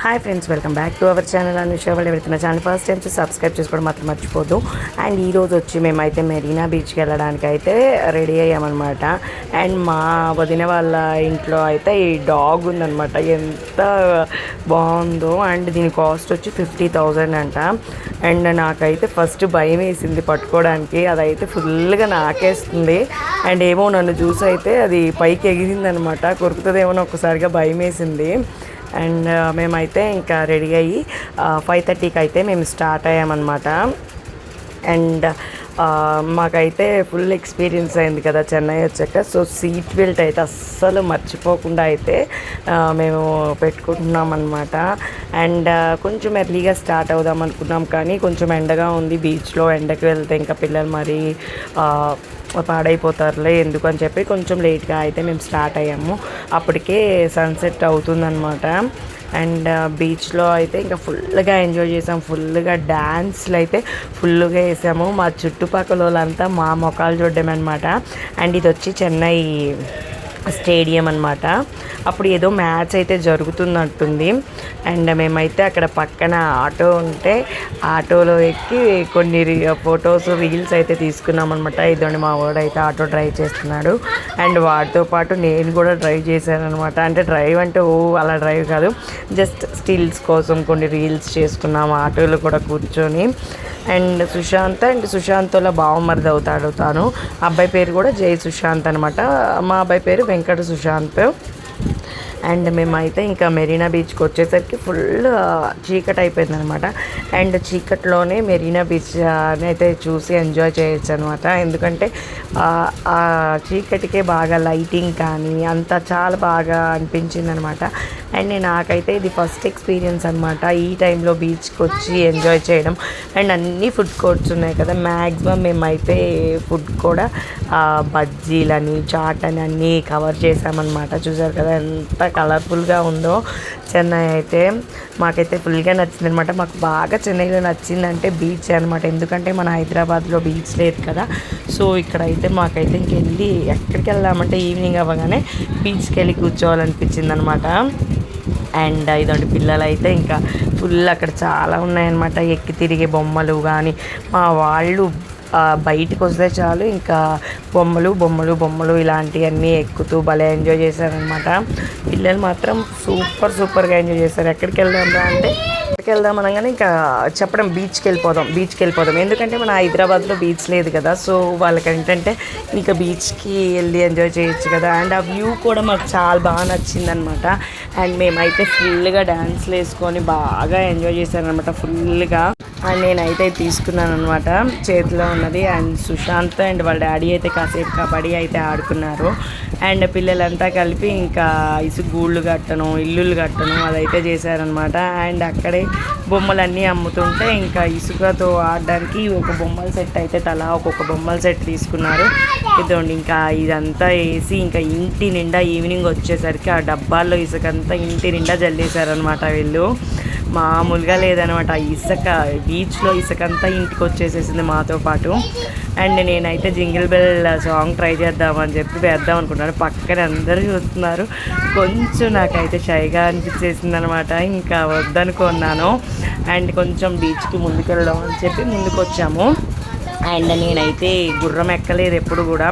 Hi friends welcome back to our channel Anusha వాళ్ళు వెళ్తున్న channel first time subscribe చేసుకోవడం మాత్రం మర్చిపోదు అండ్ ఈ రోజు వచ్చి మేమైతే మెరీనా బీచ్కి వెళ్ళడానికి అయితే రెడీ అయ్యామన్నమాట. అండ్ మా వదిన వాళ్ళ ఇంట్లో అయితే ఈ డాగ్ ఉందన్నమాట. ఎంత బాగుందో. అండ్ దీని కాస్ట్ వచ్చి ఫిఫ్టీ థౌజండ్ అంట. అండ్ నాకైతే ఫస్ట్ భయం వేసింది పట్టుకోవడానికి. అదైతే ఫుల్గా నాకేస్తుంది. అండ్ ఏమో నన్ను చూసి అయితే అది పైకి ఎగిరిందనమాట కొరుకుతుందేమో ఒక్కసారిగా భయం వేసింది. అండ్ మేమైతే ఇంకా రెడీ అయ్యి ఫైవ్ థర్టీకి అయితే మేము స్టార్ట్ అయ్యామన్నమాట. అండ్ మాకైతే ఫుల్ ఎక్స్పీరియన్స్ అయింది కదా చెన్నై వచ్చాక. సో సీట్ బెల్ట్ అయితే అస్సలు మర్చిపోకుండా అయితే మేము పెట్టుకుంటున్నాం అనమాట అండ్ కొంచెం ఎర్లీగా స్టార్ట్ అవుదాం అనుకున్నాం కానీ కొంచెం ఎండగా ఉంది. బీచ్లో ఎండకి వెళ్తే ఇంకా పిల్లలు మరి పాడైపోతారులే ఎందుకు అని చెప్పి కొంచెం లేట్గా అయితే మేము స్టార్ట్ అయ్యాము. అప్పటికే సన్సెట్ అవుతుందన్నమాట. అండ్ బీచ్లో అయితే ఇంకా ఫుల్గా ఎంజాయ్ చేసాం. ఫుల్గా డ్యాన్స్లు అయితే ఫుల్గా వేసాము. మా చుట్టుపక్కల వాళ్ళంతా మా మొఖాలు చూడడం అనమాట అండ్ ఇది వచ్చి చెన్నై స్టేడియం అనమాట అప్పుడు ఏదో మ్యాచ్ అయితే జరుగుతున్నట్టుంది. అండ్ మేమైతే అక్కడ పక్కన ఆటో ఉంటే ఆటోలో ఎక్కి కొన్ని ఫొటోస్ రీల్స్ అయితే తీసుకున్నాం అనమాట ఇదండి మా వాడు అయితే ఆటో డ్రైవ్ చేస్తున్నాడు. అండ్ వాడితో పాటు నేను కూడా డ్రైవ్ చేశాను అనమాట అంటే డ్రైవ్ అంటే ఓ అలా డ్రైవ్ కాదు. జస్ట్ స్టిల్స్ కోసం కొన్ని రీల్స్ చేసుకున్నాం ఆటోలో కూడా కూర్చొని. అండ్ సుశాంత్ అండ్ సుశాంత్లో బావమరిది అవుతాడు తాను. అబ్బాయి పేరు కూడా జై సుశాంత్ అనమాట మా అబ్బాయి పేరు వెంకట సుశాంత్. అండ్ మేమైతే ఇంకా మెరీనా బీచ్కి వచ్చేసరికి ఫుల్ చీకటి అయిపోయింది అనమాట అండ్ చీకట్లోనే మెరీనా బీచ్ అయితే చూసి ఎంజాయ్ చేయొచ్చు అనమాట. ఎందుకంటే ఆ, చీకటికే బాగా లైటింగ్ కానీ అంతా చాలా బాగా అనిపించింది అనమాట అండ్ నాకైతే ఇది ఫస్ట్ ఎక్స్పీరియన్స్ అనమాట ఈ టైంలో బీచ్కి వచ్చి ఎంజాయ్ చేయడం. అండ్ అన్ని ఫుడ్ కోర్ట్స్ ఉన్నాయి కదా మ్యాక్సిమం మేమైతే ఫుడ్ కూడా బజ్జీలని చాట్ అని అన్నీ కవర్ చేసామన్నమాట చూసారు కదా ఎంత కలర్ఫుల్గా ఉందో చెన్నై అయితే మాకైతే ఫుల్గా నచ్చింది అనమాట మాకు బాగా చెన్నైలో నచ్చిందంటే బీచ్ అనమాట ఎందుకంటే మన హైదరాబాద్లో బీచ్ లేదు కదా. సో ఇక్కడైతే మాకైతే ఇంకెళ్ళి ఎక్కడికి వెళ్దామంటే ఈవినింగ్ అవ్వగానే బీచ్కి వెళ్ళి కూర్చోవాలనిపించింది అనమాట అండ్ ఇదండి పిల్లలు అయితే ఇంకా ఫుల్ అక్కడ చాలా ఉన్నాయన్నమాట. ఎక్కి తిరిగే బొమ్మలు కానీ మా వాళ్ళు బయటికి వస్తే చాలు. ఇంకా బొమ్మలు బొమ్మలు బొమ్మలు ఇలాంటివన్నీ ఎక్కుతూ భలే ఎంజాయ్ చేశారనమాట పిల్లలు మాత్రం సూపర్ సూపర్గా ఎంజాయ్ చేశారు. ఎక్కడికి వెళ్దాం రా అంటే ఎక్కడికి వెళ్దాం అనగానే ఇంకా చెప్పడం బీచ్కి వెళ్ళిపోదాం బీచ్కి వెళ్ళిపోదాం ఎందుకంటే మన హైదరాబాద్లో బీచ్ లేదు కదా సో వాళ్ళకి ఏంటంటే ఇంకా బీచ్కి వెళ్ళి ఎంజాయ్ చేయొచ్చు కదా. అండ్ ఆ వ్యూ కూడా మాకు చాలా బాగా నచ్చిందనమాట. అండ్ మేమైతే ఫుల్గా డ్యాన్స్లు వేసుకొని బాగా ఎంజాయ్ చేశారనమాట ఫుల్గా. అండ్ నేనైతే తీసుకున్నాను అనమాట చేతిలో ఉన్నది. అండ్ సుశాంత్ అండ్ వాళ్ళ డాడీ అయితే కాసేపు కబడ్డీ అయితే ఆడుకున్నారు. అండ్ పిల్లలంతా కలిపి ఇంకా ఇసుక గూళ్ళు కట్టను ఇల్లులు కట్టను అదైతే చేశారనమాట. అండ్ అక్కడే బొమ్మలన్నీ అమ్ముతుంటే ఇంకా ఇసుకతో ఆడడానికి ఒక బొమ్మల సెట్ అయితే తలా ఒక్కొక్క బొమ్మల సెట్ తీసుకున్నారు. ఇదండి ఇంకా ఇదంతా వేసి ఇంకా ఇంటి నిండా ఈవినింగ్ వచ్చేసరికి ఆ డబ్బాల్లో ఇసుకంతా ఇంటి నిండా జల్లేశారనమాట వీళ్ళు. మామూలుగా లేదనమాట. ఆ ఇసుక బీచ్లో ఇసుక అంతా ఇంటికి వచ్చేసేసింది మాతో పాటు. అండ్ నేనైతే జింగిల్ బెల్ సాంగ్ ట్రై చేద్దామని చెప్పి వేద్దాం అనుకున్నాను పక్కన అందరూ చూస్తున్నారు. కొంచెం నాకైతే షైగా అనిపించేసింది అనమాట ఇంకా వద్దనుకున్నాను. అండ్ కొంచెం బీచ్కి ముందుకెళ్దాం అని చెప్పి ముందుకు వచ్చాము అండ్ నేనైతే గుర్రం ఎక్కలేదు ఎప్పుడు కూడా.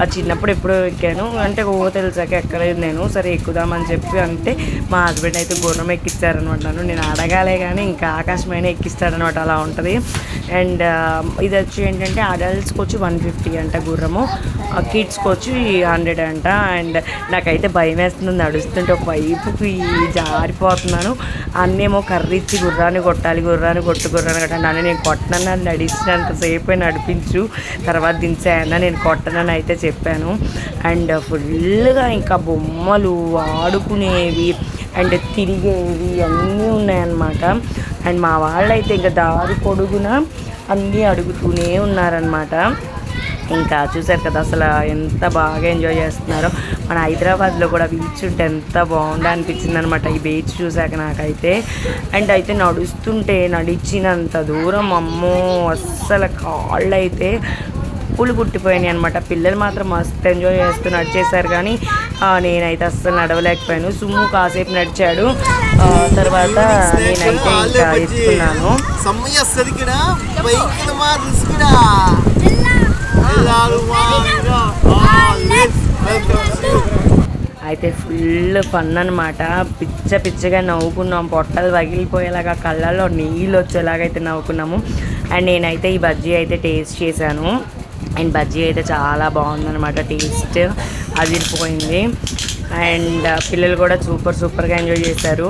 ఆ చిన్నప్పుడు ఎప్పుడు ఎక్కాను. అంటే ఓ తెలిసాక ఎక్కలేదు నేను. సరే ఎక్కుదామని చెప్పి అంటే మా హస్బెండ్ అయితే గుర్రం ఎక్కిస్తారనమాట నేను అడగాలే కానీ ఇంకా ఆకాశమైన ఎక్కిస్తాడనమాట. అలా ఉంటుంది. అండ్ ఇది వచ్చి ఏంటంటే అడల్ట్స్కి వచ్చి వన్ ఫిఫ్టీ అంట గుర్రము. కిడ్స్కి వచ్చి హండ్రెడ్ అంట. అండ్ నాకైతే భయం వేస్తుంది నడుస్తుంటే ఒక వైపుకి జారిపోతున్నాను. అన్నేమో కర్రిచ్చి గుర్రాన్ని కొట్టాలి గుర్రాన్ని కొట్టు గుర్రాన్ని కొట్టాలి నన్ను నేను కొట్టనని నడిచినంతసేపు నడిపించు. తర్వాత దించాయన్నా నేను కొట్టనని అయితే చెప్పాను. అండ్ ఫుల్గా ఇంకా బొమ్మలు ఆడుకునేవి అండ్ తిరిగేవి అన్నీ ఉన్నాయన్నమాట. అండ్ మా వాళ్ళైతే ఇంకా దారి పొడుగున అన్నీ అడుగుతూనే ఉన్నారనమాట ఇంకా చూసారు కదా అసలు ఎంత బాగా ఎంజాయ్ చేస్తున్నారో. మన హైదరాబాద్లో కూడా బీచ్ ఉంటే ఎంత బాగుందో అనిపించింది అనమాట ఈ బీచ్ చూసాక నాకైతే. అండ్ అయితే నడుస్తుంటే నడిచినంత దూరం అమ్మో అస్సలు కాళ్ళు అయితే పులు పుట్టిపోయినాయి అనమాట పిల్లలు మాత్రం మస్తు ఎంజాయ్ చేస్తూ నడిచేశారు కానీ నేనైతే అస్సలు నడవలేకపోయాను. సుమ్ము కాసేపు నడిచాడు. తర్వాత నేనైతే ఇంకా ఎత్తుకున్నాను అయితే ఫుల్ ఫన్ అనమాట పిచ్చ పిచ్చగా నవ్వుకున్నాం. పొట్టలు పగిలిపోయేలాగా కళ్ళల్లో నీళ్ళు వచ్చేలాగైతే నవ్వుకున్నాము. అండ్ నేనైతే ఈ బజ్జీ అయితే టేస్ట్ చేశాను. అండ్ బజ్జీ అయితే చాలా బాగుందనమాట టేస్ట్ అదిరిపోయింది. అండ్ పిల్లలు కూడా సూపర్ సూపర్గా ఎంజాయ్ చేశారు.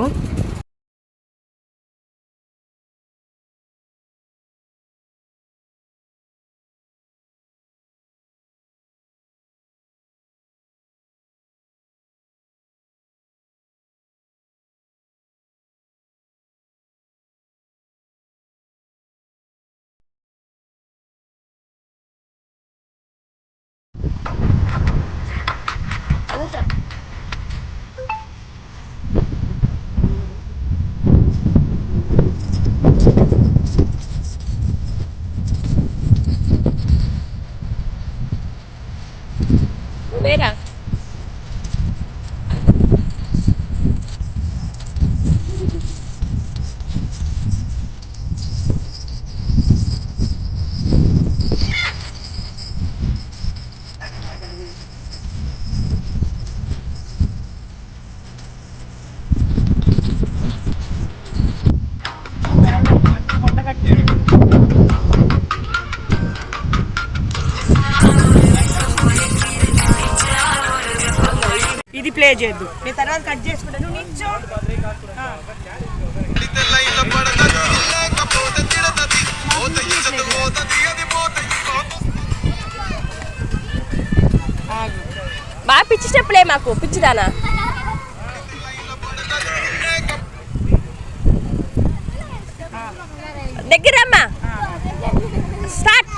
other side పిచ్చి స్టెప్లే మాకు పిచ్చిదానా. దగ్గరమ్మా. స్టార్ట్.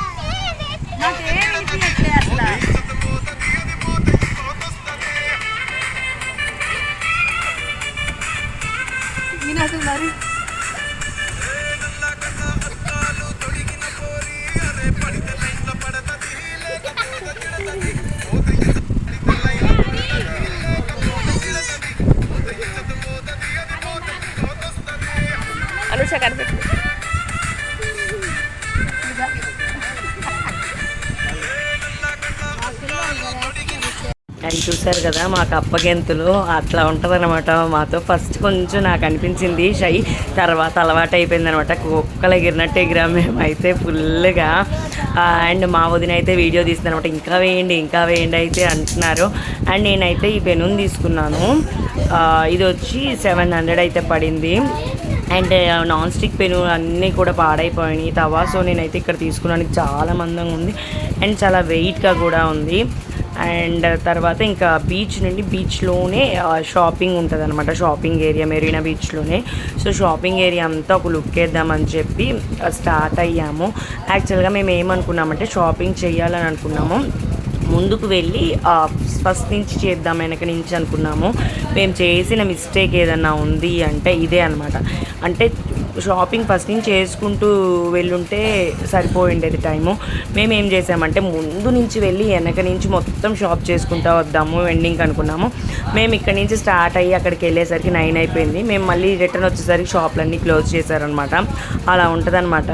అనుష కనిపెట్టు అండ్ చూసారు కదా మాకు అప్పగెంతులు అట్లా ఉంటుందన్నమాట. మాతో ఫస్ట్ కొంచెం నాకు అనిపించింది షై. తర్వాత అలవాటు అయిపోయింది అనమాట కుక్కలు ఎగిరినట్టు ఎగిరాం మేమైతే ఫుల్గా అండ్ మా వదిన అయితే వీడియో తీస్తుందనమాట ఇంకా వేయండి ఇంకా వేయండి అయితే అంటున్నారు. అండ్ నేనైతే ఈ పెనుని తీసుకున్నాను. ఇది వచ్చి సెవెన్ హండ్రెడ్ అయితే పడింది. అండ్ నాన్ స్టిక్ పెను అన్నీ కూడా పాడైపోయినాయి. తవా సో నేనైతే ఇక్కడ తీసుకున్నాను. చాలా మందంగా ఉంది. అండ్ చాలా వెయిట్గా కూడా ఉంది. అండ్ uh, తర్వాత ఇంకా బీచ్ నుండి బీచ్లోనే షాపింగ్ ఉంటుంది అనమాట షాపింగ్ ఏరియా మెరీనా బీచ్లోనే సో షాపింగ్ ఏరియా అంతా ఒక లుక్ వేద్దామని చెప్పి uh, స్టార్ట్ అయ్యాము. యాక్చువల్గా మేము ఏమనుకున్నామంటే షాపింగ్ చేయాలని అనుకున్నాము. ముందుకు వెళ్ళి ఫస్ట్ నుంచి చేద్దాం వెనక నుంచి అనుకున్నాము. మేము చేసిన మిస్టేక్ ఏదన్నా ఉంది అంటే ఇదే అనమాట అంటే షాపింగ్ ఫస్ట్ నుంచి చేసుకుంటూ వెళ్ళుంటే సరిపోయిండేది టైము. మేము ఏం చేసామంటే ముందు నుంచి వెళ్ళి వెనక నుంచి మొత్తం షాప్ చేసుకుంటా వద్దాము ఎండింగ్ అనుకున్నాము. మేము ఇక్కడ నుంచి స్టార్ట్ అయ్యి అక్కడికి వెళ్ళేసరికి నైన్ అయిపోయింది. మేము మళ్ళీ రిటర్న్ వచ్చేసరికి షాపులన్నీ క్లోజ్ చేశారనమాట అలా ఉంటుందన్నమాట.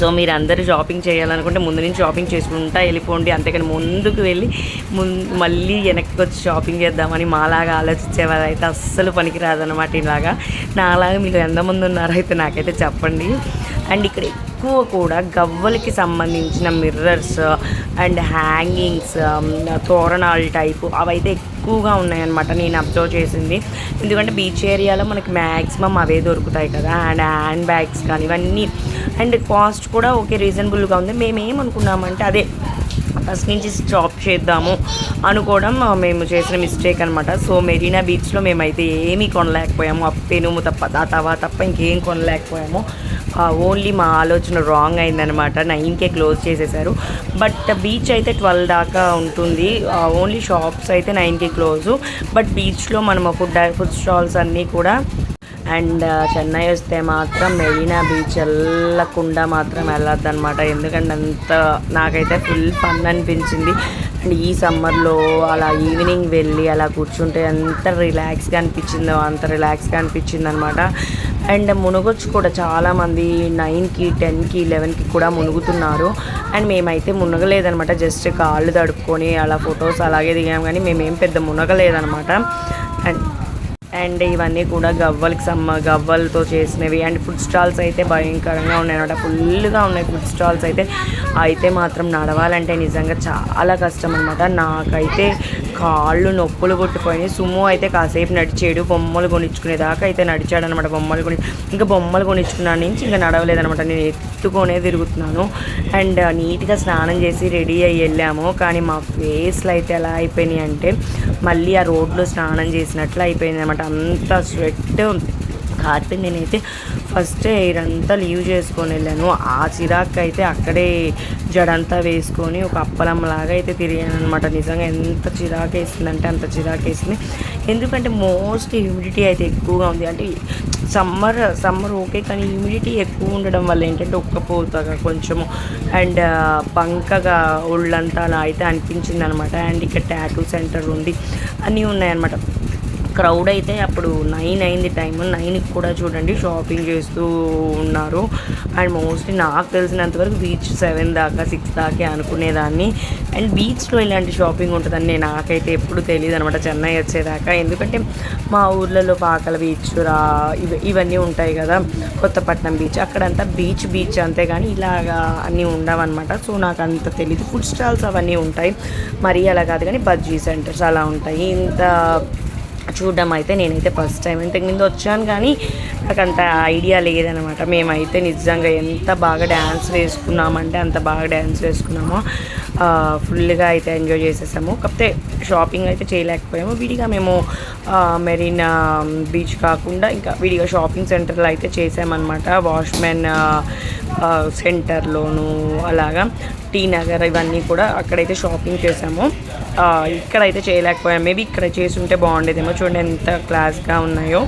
సో మీరు అందరూ షాపింగ్ చేయాలనుకుంటే ముందు నుంచి షాపింగ్ చేసుకుంటా వెళ్ళిపోండి. అంతేకాని ముందుకు వెళ్ళి ముందు మళ్ళీ వెనక్కి వచ్చి షాపింగ్ చేద్దామని మాలాగా ఆలోచించే వాళ్ళైతే అస్సలు పనికిరాదనమాట ఇలాగా. నాలాగా మీరు ఎంతమంది ఉన్నారో అయితే నాకైతే చెప్పండి. అండ్ ఇక్కడ ఎక్కువ కూడా గవ్వలకి సంబంధించిన మిర్రర్స్ అండ్ హ్యాంగింగ్స్ తోరణాలు టైపు అవైతే ఎక్కువగా ఉన్నాయన్నమాట నేను అబ్జర్వ్ చేసింది. ఎందుకంటే బీచ్ ఏరియాలో మనకి మ్యాక్సిమం అవే దొరుకుతాయి కదా. అండ్ హ్యాండ్ బ్యాగ్స్ కానీ ఇవన్నీ. అండ్ కాస్ట్ కూడా ఓకే రీజనబుల్గా ఉంది. మేము ఏమనుకున్నామంటే అదే ఫస్ట్ నుంచి స్టాప్ చేద్దాము అనుకోవడం మేము చేసిన మిస్టేక్ అనమాట సో మెరీనా బీచ్లో మేమైతే ఏమీ కొనలేకపోయాము. ఆ తప్ప ఆ తవా తప్ప ఇంకేం కొనలేకపోయాము. ఓన్లీ మా ఆలోచన రాంగ్ అయిందనమాట నైన్కే క్లోజ్ చేసేసారు. బట్ బీచ్ అయితే ట్వెల్వ్ దాకా ఉంటుంది. ఓన్లీ షాప్స్ అయితే నైన్కి క్లోజు బట్ బీచ్లో మనం ఫుడ్ ఫుడ్ స్టాల్స్ అన్నీ కూడా అండ్ చెన్నై వస్తే మాత్రం మెరీనా బీచ్ వెళ్ళకుండా మాత్రం వెళ్ళొద్దు అనమాట ఎందుకంటే అంత నాకైతే ఫుల్ ఫన్ అనిపించింది. అండ్ ఈ సమ్మర్లో అలా ఈవినింగ్ వెళ్ళి అలా కూర్చుంటే ఎంత రిలాక్స్గా అనిపించిందో అంత రిలాక్స్గా అనిపించింది అనమాట అండ్ మునగొచ్చు కూడా చాలామంది నైన్కి టెన్కి లెవెన్కి కూడా మునుగుతున్నారు. అండ్ మేమైతే మునగలేదనమాట జస్ట్ కాళ్ళు తడుపుకొని అలా ఫొటోస్ అలాగే దిగాం. కానీ మేమేం పెద్ద మునగలేదనమాట. అండ్ అండ్ ఇవన్నీ కూడా గవ్వలకి సమ్మ గవ్వలతో చేసినవి. అండ్ ఫుడ్ స్టాల్స్ అయితే భయంకరంగా ఉన్నాయి అనమాట ఫుల్గా ఉన్నాయి ఫుడ్ స్టాల్స్ అయితే. అయితే మాత్రం నడవాలంటే నిజంగా చాలా కష్టం అనమాట నాకైతే కాళ్ళు నొప్పులు పుట్టిపోయినాయి. సుమో అయితే కాసేపు నడిచాడు. బొమ్మలు కొనిచ్చుకునేదాకా అయితే నడిచాడు అనమాట బొమ్మలు కొని ఇంకా బొమ్మలు కొనిచ్చుకున్నాను నుంచి ఇంకా నడవలేదనమాట నేను ఎత్తుకొనే తిరుగుతున్నాను. అండ్ నీట్గా స్నానం చేసి రెడీ అయ్యి వెళ్ళాము. కానీ మా ఫేస్లు అయితే ఎలా అయిపోయినాయి అంటే మళ్ళీ ఆ రోడ్లో స్నానం చేసినట్లు అయిపోయింది అనమాట అంత స్వెట్ కార్పెట్ నేనైతే ఫస్ట్ ఎయిర్ అంతా లీవ్ చేసుకొని వెళ్ళాను. ఆ చిరాకు అయితే అక్కడే జడంతా వేసుకొని ఒక అప్పలం లాగా అయితే తిరిగాను అనమాట నిజంగా ఎంత చిరాకు వేసిందంటే అంత చిరాకు వేసింది ఎందుకంటే మోస్ట్ హ్యూమిడిటీ అయితే ఎక్కువగా ఉంది. అంటే సమ్మర్ సమ్మర్ ఓకే కానీ హ్యూమిడిటీ ఎక్కువ ఉండడం వల్ల ఏంటంటే ఉక్కపోతగా కొంచెము అండ్ బంకగా ఒళ్ళంతా అలా అయితే అనిపించింది అనమాట అండ్ ఇక్కడ టాటూ సెంటర్ ఉంది. అన్నీ ఉన్నాయన్నమాట. క్రౌడ్ అయితే అప్పుడు నైన్ అయింది టైం నైన్కి కూడా చూడండి షాపింగ్ చేస్తూ ఉన్నారు. అండ్ మోస్ట్లీ నాకు తెలిసినంత వరకు బీచ్ సెవెన్ దాకా సిక్స్ దాకే అనుకునేదాన్ని. అండ్ బీచ్లో ఇలాంటి షాపింగ్ ఉంటుందని నేను నాకైతే ఎప్పుడు తెలియదు అనమాట చెన్నై వచ్చేదాకా. ఎందుకంటే మా ఊర్లలో పాకల బీచ్ రా ఇవి ఇవన్నీ ఉంటాయి కదా కొత్తపట్నం బీచ్ అక్కడంతా బీచ్ బీచ్ అంతే కానీ ఇలాగా అన్నీ ఉండవన్నమాట సో నాకు అంత తెలియదు ఫుడ్ స్టాల్స్ అవన్నీ ఉంటాయి. మరీ అలా కాదు కానీ బజ్జీ సెంటర్స్ అలా ఉంటాయి. ఇంత చూడడం అయితే నేనైతే ఫస్ట్ టైం ఇంతకు ముందు వచ్చాను కానీ నాకు అంత ఐడియా లేదనమాట. మేమైతే నిజంగా ఎంత బాగా డ్యాన్స్ వేసుకున్నామంటే అంత బాగా డ్యాన్స్ వేసుకున్నామో. ఫుల్గా అయితే ఎంజాయ్ చేసేసాము. కాకపోతే షాపింగ్ అయితే చేయలేకపోయాము. విడిగా మేము మెరీన్ మెరీనా బీచ్ కాకుండా ఇంకా విడిగా షాపింగ్ సెంటర్లో అయితే చేసామన్నమాట. వాష్మెన్ సెంటర్లోను అలాగా. టీ నగర్ ఇవన్నీ కూడా అక్కడైతే షాపింగ్ చేసాము ఇక్కడైతే చేయలేకపోయాం. మేబీ ఇక్కడ చేసి ఉంటే బాగుండేదేమో. చూడండి ఎంత క్లాస్గా ఉన్నాయో.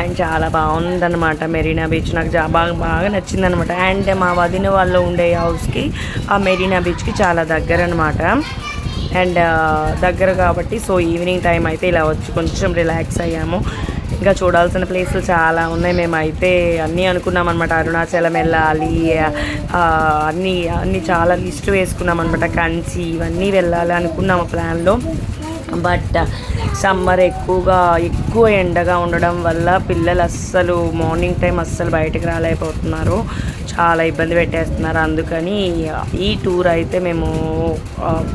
అండ్ చాలా బాగుందన్నమాట. మెరీనా బీచ్ నాకు బాగా బాగా నచ్చిందనమాట అండ్ మా వదిన వాళ్ళు ఉండే హౌస్కి ఆ మెరీనా బీచ్కి చాలా దగ్గర అనమాట అండ్ దగ్గర కాబట్టి సో ఈవినింగ్ టైం అయితే ఇలా వచ్చి కొంచెం రిలాక్స్ అయ్యాము. ఇంకా చూడాల్సిన ప్లేసులు చాలా ఉన్నాయి. మేమైతే అన్నీ అనుకున్నాం అనమాట అరుణాచలం వెళ్ళాలి అన్నీ అన్నీ చాలా లిస్ట్ వేసుకున్నాం అనమాట కంచి ఇవన్నీ వెళ్ళాలి అనుకున్నాము ప్లాన్లో. బట్ సమ్మర్ uh, ఎక్కువగా ఎక్కువ ఎండగా ఉండడం వల్ల పిల్లలు అస్సలు మార్నింగ్ టైం అస్సలు బయటకు రాలేకపోతున్నారు. చాలా ఇబ్బంది పెట్టేస్తున్నారు. అందుకని ఈ టూర్ అయితే మేము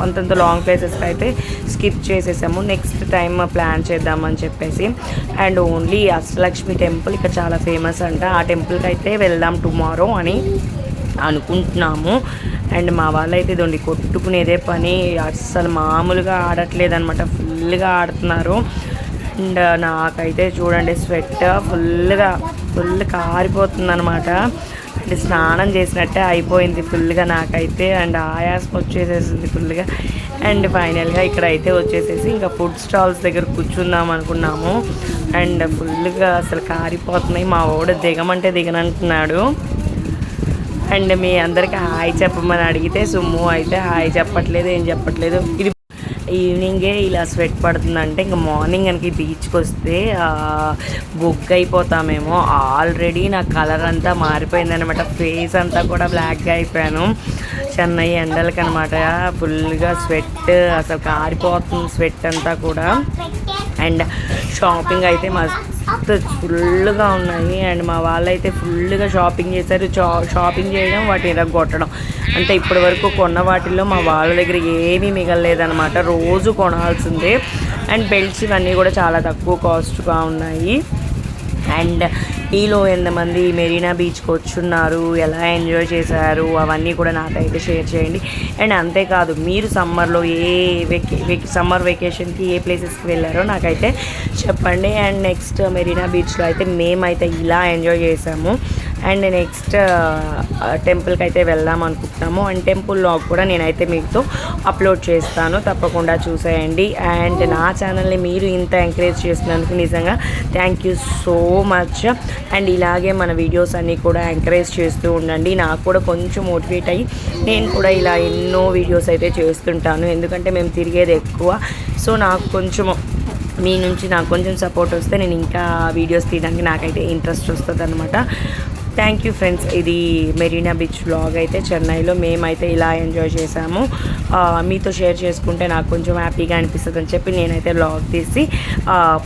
అంతంత లాంగ్ ప్లేసెస్కి అయితే స్కిప్ చేసేసాము. నెక్స్ట్ టైం ప్లాన్ చేద్దామని చెప్పేసి. అండ్ ఓన్లీ అష్టలక్ష్మి టెంపుల్ ఇక్కడ చాలా ఫేమస్ అంట. ఆ టెంపుల్కి అయితే వెళ్దాం టుమారో అని అనుకుంటున్నాము. అండ్ మా వాళ్ళైతే ఇదండి కొట్టుకునేదే పని. అస్సలు మామూలుగా ఆడట్లేదు అనమాట ఫుల్గా ఆడుతున్నారు. అండ్ నాకైతే చూడండి స్వెట్ ఫుల్గా ఫుల్ కారిపోతుందనమాట అంటే స్నానం చేసినట్టే అయిపోయింది ఫుల్గా నాకైతే. అండ్ ఆయాసం వచ్చేసేసింది ఫుల్గా అండ్ ఫైనల్గా ఇక్కడ అయితే వచ్చేసేసి ఇంకా ఫుడ్ స్టాల్స్ దగ్గర కూర్చుందాం అనుకున్నాము. అండ్ ఫుల్గా అసలు కారిపోతున్నాయి. మా వాడు దిగమంటే దిగనంటున్నాడు. అండ్ మీ అందరికి హాయ్ చెప్పమని అడిగితే సుమ్ము అయితే హాయ్ చెప్పట్లేదు ఏం చెప్పట్లేదు. ఇది ఈవినింగే ఇలా స్వెట్ పడుతుందంటే ఇంకా మార్నింగ్ కనుక బీచ్కి వస్తే బుక్ అయిపోతామేమో ఆల్రెడీ నా కలర్ అంతా మారిపోయింది అనమాట ఫేస్ అంతా కూడా బ్లాక్గా అయిపోయాను. చెన్నై ఎండలకి అనమాట ఫుల్గా స్వెట్ అసలు కారిపోతుంది స్వెట్ అంతా కూడా. అండ్ షాపింగ్ అయితే మస్తు ఫుల్గా ఉన్నాయి. అండ్ మా వాళ్ళైతే ఫుల్గా షాపింగ్ చేశారు. షా- షాపింగ్ చేయడం వాటి ఎరగొట్టడం అంటే ఇప్పటి వరకు కొన్న వాటిల్లో మా వాళ్ళ దగ్గర ఏమీ మిగలలేదన్నమాట. రోజు కొనాల్సిందే. అండ్ బెల్ట్స్ ఇవన్నీ కూడా చాలా తక్కువ కాస్ట్గా ఉన్నాయి. అండ్ ఈలో ఎంతమంది మెరీనా బీచ్కి వచ్చున్నారు ఎలా ఎంజాయ్ చేశారు అవన్నీ కూడా నాకైతే షేర్ చేయండి. అండ్ అంతేకాదు మీరు సమ్మర్లో ఏ వెకే సమ్మర్ వెకేషన్కి ఏ ప్లేసెస్కి వెళ్ళారో నాకైతే చెప్పండి. అండ్ నెక్స్ట్ మెరీనా బీచ్లో అయితే మేమైతే ఇలా ఎంజాయ్ చేసాము. అండ్ నెక్స్ట్ టెంపుల్కి అయితే వెళ్దాం అనుకుంటున్నాము. అండ్ టెంపుల్ లాగ్ కూడా నేనైతే మీతో అప్లోడ్ చేస్తాను. తప్పకుండా చూసేయండి. అండ్ నా ఛానల్ని మీరు ఇంత ఎంకరేజ్ చేసినందుకు నిజంగా thank you so much and ఇలాగే మన వీడియోస్ అన్నీ కూడా ఎంకరేజ్ చేస్తూ ఉండండి. నాకు కూడా కొంచెం మోటివేట్ అయ్యి నేను కూడా ఇలా ఎన్నో వీడియోస్ అయితే చేస్తుంటాను. ఎందుకంటే మేము తిరిగేది ఎక్కువ. సో నాకు కొంచెం మీ నుంచి నాకు కొంచెం సపోర్ట్ వస్తే నేను ఇంకా వీడియోస్ తీయడానికి నాకైతే ఇంట్రెస్ట్ వస్తుంది అనమాట థ్యాంక్ యూ ఫ్రెండ్స్ ఇది మెరీనా బీచ్ బ్లాగ్ అయితే చెన్నైలో మేమైతే ఇలా ఎంజాయ్ చేసాము. మీతో షేర్ చేసుకుంటే నాకు కొంచెం హ్యాపీగా అనిపిస్తుంది అని చెప్పి నేనైతే బ్లాగ్ తీసి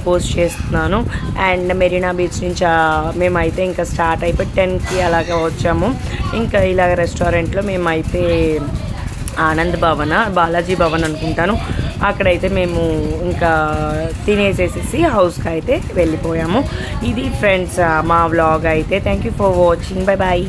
పోస్ట్ చేస్తున్నాను. అండ్ మెరీనా బీచ్ నుంచి మేమైతే ఇంకా స్టార్ట్ అయిపోయి టెన్కి అలాగా వచ్చాము. ఇంకా ఇలాగ రెస్టారెంట్లో మేమైతే ఆనంద్ భవన బాలాజీ భవన్ అనుకుంటాను. అక్కడైతే మేము ఇంకా తినేసేసేసి హౌస్కి అయితే వెళ్ళిపోయాము. ఇది ఫ్రెండ్స్ మా వ్లాగ్ అయితే. Thank you for watching bye bye